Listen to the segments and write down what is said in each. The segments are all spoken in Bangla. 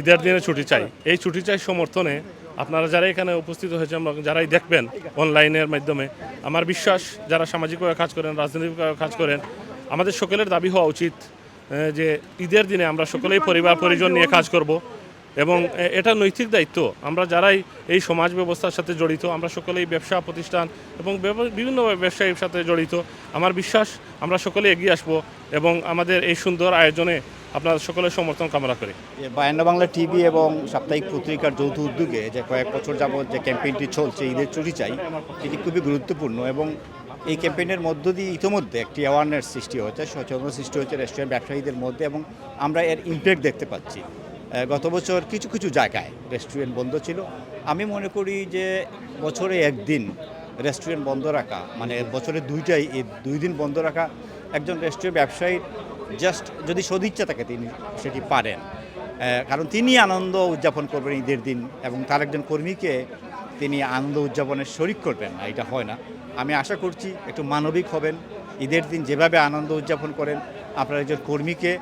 ঈদের দিনে ছুটি চাই এই ছুটি চাই সমর্থনে আপনারা যারা এখানে উপস্থিত হয়েছে যারাই দেখবেন অনলাইনের মাধ্যমে, আমার বিশ্বাস যারা সামাজিকভাবে কাজ করেন রাজনৈতিকভাবে কাজ করেন, আমাদের সকলের দাবি হওয়া উচিত যে ঈদের দিনে আমরা সকলেই পরিবার, পরিজন নিয়ে কাজ করব এবং এটা নৈতিক দায়িত্ব। আমরা যারাই এই সমাজ ব্যবস্থার সাথে জড়িত, আমরা সকলেই ব্যবসা, প্রতিষ্ঠান এবং বিভিন্ন ব্যবসায়ীর সাথে জড়িত। আমার বিশ্বাস আমরা সকলে এগিয়ে আসব এবং আমাদের এই সুন্দর আয়োজনে আপনার সকলের সমর্থন কামনা করি। বায়ান্না বাংলা টিভি এবং সাপ্তাহিক পত্রিকার যৌথ উদ্যোগে যে কয়েক বছর যাবৎ যে ক্যাম্পেইনটি চলছে, ঈদের চুরি চাই এটি খুবই গুরুত্বপূর্ণ এবং এই ক্যাম্পেইনের মধ্য দিয়ে ইতিমধ্যে একটি অ্যাওয়ারনেস সৃষ্টি হয়েছে, সচেতনতা সৃষ্টি হয়েছে রেস্টুরেন্ট ব্যবসায়ীদের মধ্যে এবং আমরা এর ইমপ্যাক্ট দেখতে পাচ্ছি। গত বছর কিছু কিছু জায়গায় রেস্টুরেন্ট বন্ধ ছিল। আমি মনে করি যে বছরে একদিন রেস্টুরেন্ট বন্ধ রাখা মানে বছরে দুইটাই দুই দিন বন্ধ রাখা একজন রেস্টুরেন্ট ব্যবসায়ীর জাস্ট যদি সদিচ্ছা থাকে তিনি, সেটি পারেন। কারণ তিনি আনন্দ উদযাপন করবেন ঈদের দিন এবং তার একজন কর্মীকে তিনি আনন্দ উদযাপনের শরিক করবেন না, এটা হয় না। আমি আশা করছি একটু মানবিক হবেন। ঈদের দিন যেভাবে আনন্দ উদযাপন করেন, আপনার একজন কর্মীকে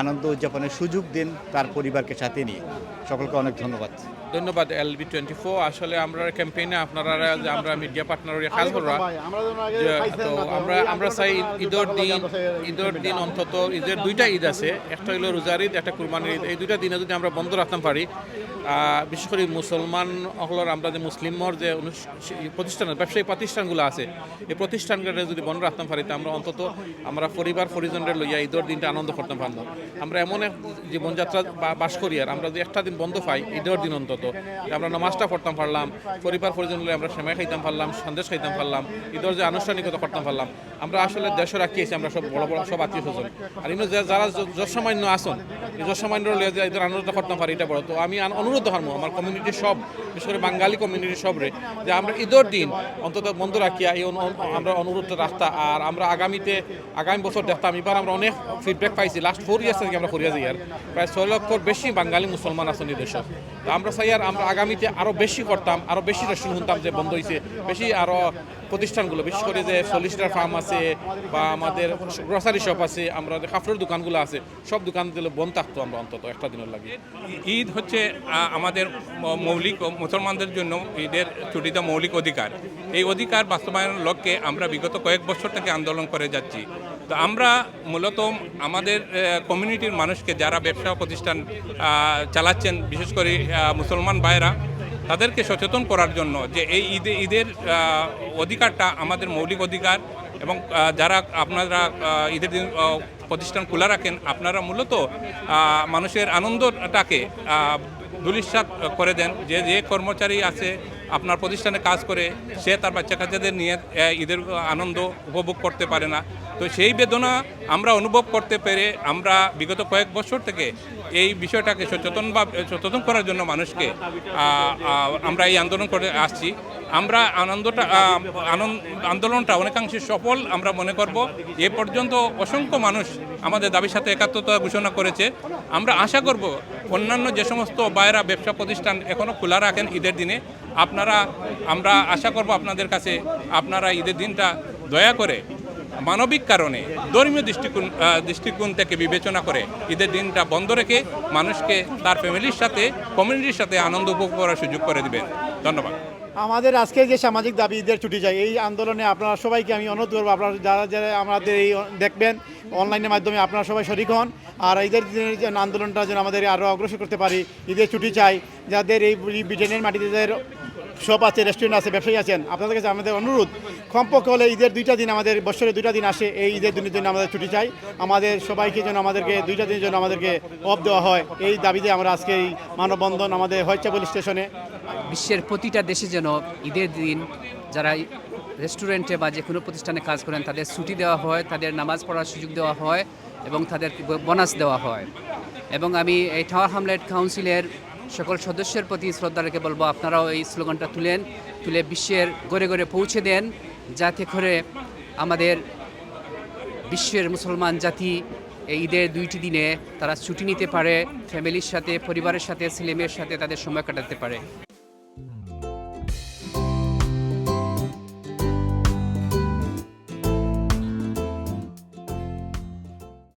আনন্দ উদযাপনের সুযোগ দিন তার পরিবারকে সাথে নিয়ে। সকলকে অনেক ধন্যবাদ। ধন্যবাদ এলবি টোয়েন্টি ফোর। আসলে আমরা ক্যাম্পেইনে আপনারা যে আমরা মিডিয়া পার্টনার খেয়াল করা যে তো আমরা আমরা চাই ঈদের দিন ঈদের দিন অন্তত ঈদের দুইটা ঈদ আছে। একটা হলো রোজার ঈদ একটা কুরবানির ঈদ। এই দুইটা দিনে যদি আমরা বন্ধ রাখতে পারি আহ, বিশেষ করে মুসলমান হলোর আমরা যে মুসলিমর যে প্রতিষ্ঠান ব্যবসায়ী প্রতিষ্ঠানগুলো আছে এই প্রতিষ্ঠানগুলো যদি বন্ধ রাখতে পারি তা আমরা অন্তত আমরা পরিবার পরিজনদের লইয়া ঈদের দিনটা আনন্দ করতে পারব আমরা এমন এক জীবনযাত্রা বাস করি আর আমরা যদি একটা দিন বন্ধ পাই ঈদের দিন অন্তত। আমরা নামাজটা পড়তাম পারলাম, পরিবার পরিজন হলে আমরা সেমাই খাইতাম পারলাম, সন্দেশ খাইতাম পারলাম, ঈদের যে আনুষ্ঠানিকতা করতাম পারলাম, আমরা আসলে দেশে রাখিয়েছি আমরা সব বড় বড় সব আত্মীয় স্বজন। আর ইনো যারা য- যৎসামান্য আসন, এই যৎসামান্য লইয়া যে ঈদের আনন্দটা করতাম পারি, এটা বড়। তো আমি অনুরোধ হারমো, আমার কমিউনিটি সব, বিশেষ করে বাঙালি কমিউনিটির সবরে যে আমরা ঈদের দিন অন্তত বন্ধ রাখিয়া এই আমরা অনুরোধটা রাখতা আর আমরা আগামীতে, আগামী বছর দেখতাম, এবার আমরা অনেক ফিডব্যাক পাইছি। লাস্ট ফোর ইয়ার্স থেকে আমরা করিয়া যাই আর। প্রায় ছয় লক্ষর বেশি বাঙালি মুসলমান আছেন এই আমরা চাই আর আমরা আগামীতে আরও বেশি করতাম আরও বেশি রেস্টুরেন্ট শুনতাম যে বন্ধ হয়েছে বেশি আরও প্রতিষ্ঠানগুলো, বিশেষ করে যে সলিস্টার ফার্ম আছে বা আমাদের গ্রসারি শপ আছে, আমরা কাপড়ের দোকানগুলো আছে, সব দোকানগুলো বন্ধ থাকতো আমরা অন্তত একটা দিনের লাগে। ঈদ হচ্ছে আমাদের মৌলিক মুসলমানদের জন্য ঈদের ছুটিতে মৌলিক অধিকার। এই অধিকার বাস্তবায়নের লক্ষ্যে আমরা বিগত কয়েক বছর থেকে আন্দোলন করে যাচ্ছি। তো আমরা মূলত আমাদের কমিউনিটির মানুষকে যারা ব্যবসা প্রতিষ্ঠান চালাচ্ছেন, বিশেষ করে মুসলমান ভাইরা তাদেরকে সচেতন করার জন্য যে এই ঈদে ঈদের অধিকারটা আমাদের মৌলিক অধিকার এবং যারা আপনারা ঈদের দিন প্রতিষ্ঠান খোলা রাখেন, আপনারা মূলত মানুষের আনন্দটাকে দুলিশ্বাত করে দেন। যে যে কর্মচারী আছে আপনার প্রতিষ্ঠানে কাজ করে, সে তার বাচ্চা কাচ্চাদের নিয়ে ঈদের আনন্দ উপভোগ করতে পারে না। তো সেই বেদনা আমরা অনুভব করতে পেরে আমরা বিগত কয়েক বছর থেকে এই বিষয়টাকে সচেতন বা, সচেতন করার জন্য মানুষকে আমরা এই আন্দোলন করে আসছি। আমরা আনন্দটা আনন্দ, আন্দোলনটা অনেকাংশে সফল আমরা মনে করব। এ পর্যন্ত অসংখ্য মানুষ আমাদের দাবির সাথে একাত্মতা ঘোষণা করেছে। আমরা আশা করব অন্যান্য যে সমস্ত বাইরা ব্যবসা প্রতিষ্ঠান এখনও খোলা রাখেন ঈদের দিনে। আপনারা, আমরা আশা করব আপনাদের কাছে আপনারা ঈদের দিনটা দয়া করে মানবিক কারণে, ধর্মীয় দৃষ্টিকোণ দৃষ্টিকোণ থেকে বিবেচনা করে ঈদের দিনটা বন্ধ রেখে মানুষকে তার ফ্যামিলির সাথে, কমিউনিটির সাথে আনন্দ উপভোগ করার সুযোগ করে দিবেন। ধন্যবাদ। আমাদের আজকে যে সামাজিক দাবি, ঈদের ছুটি চাই এই আন্দোলনে আপনারা সবাইকে আমি অনুরোধ করব, আপনারা যারা যারা আমাদের এই দেখবেন অনলাইনের মাধ্যমে, আপনারা সবাই শরিক হন। আর ঈদের দিনের যে আন্দোলনটা যেন আমাদের আরও অগ্রসর করতে পারি, ঈদের ছুটি চাই, যাদের এই ব্রিটেনের মাটিতে যাদের শপ আছে রেস্টুরেন্ট আছে, ব্যবসায়ী আছেন, আপনাদের কাছে আমাদের অনুরোধ, কমপক্ষে হলে ঈদের দুইটা দিন আমাদের, বছরে দুইটা দিন আসে, এই ঈদের দিনের জন্য আমাদের ছুটি চাই। আমাদের সবাইকে যেন আমাদেরকে, দুইটা দিনের জন্য আমাদেরকে অফ দেওয়া হয়, এই দাবিতে আমরা আজকে এই মানববন্ধন আমাদের হয়চা পুলিশ স্টেশনে। বিশ্বের প্রতিটা দেশে যেন ঈদের দিন যারা রেস্টুরেন্টে বা যে কোনো প্রতিষ্ঠানে কাজ করেন, তাদের ছুটি দেওয়া হয়, তাদের নামাজ পড়ার সুযোগ দেওয়া হয় এবং তাদের বোনাস দেওয়া হয়। এবং আমি এই টাওয়ার হামলেট কাউন্সিলের সকল সদস্যের প্রতি শ্রদ্ধা রেখে বলব, আপনারাও এই স্লোগানটা তুলেন, তুলে বিশ্বের গড়ে গড়ে পৌঁছে দেন, যাতে করে আমাদের বিশ্বের মুসলমান জাতি এই ঈদের দুইটি দিনে তারা ছুটি নিতে পারে ফ্যামিলির সাথে, পরিবারের সাথে, ছেলেমেয়ের সাথে তাদের সময় কাটাতে পারে।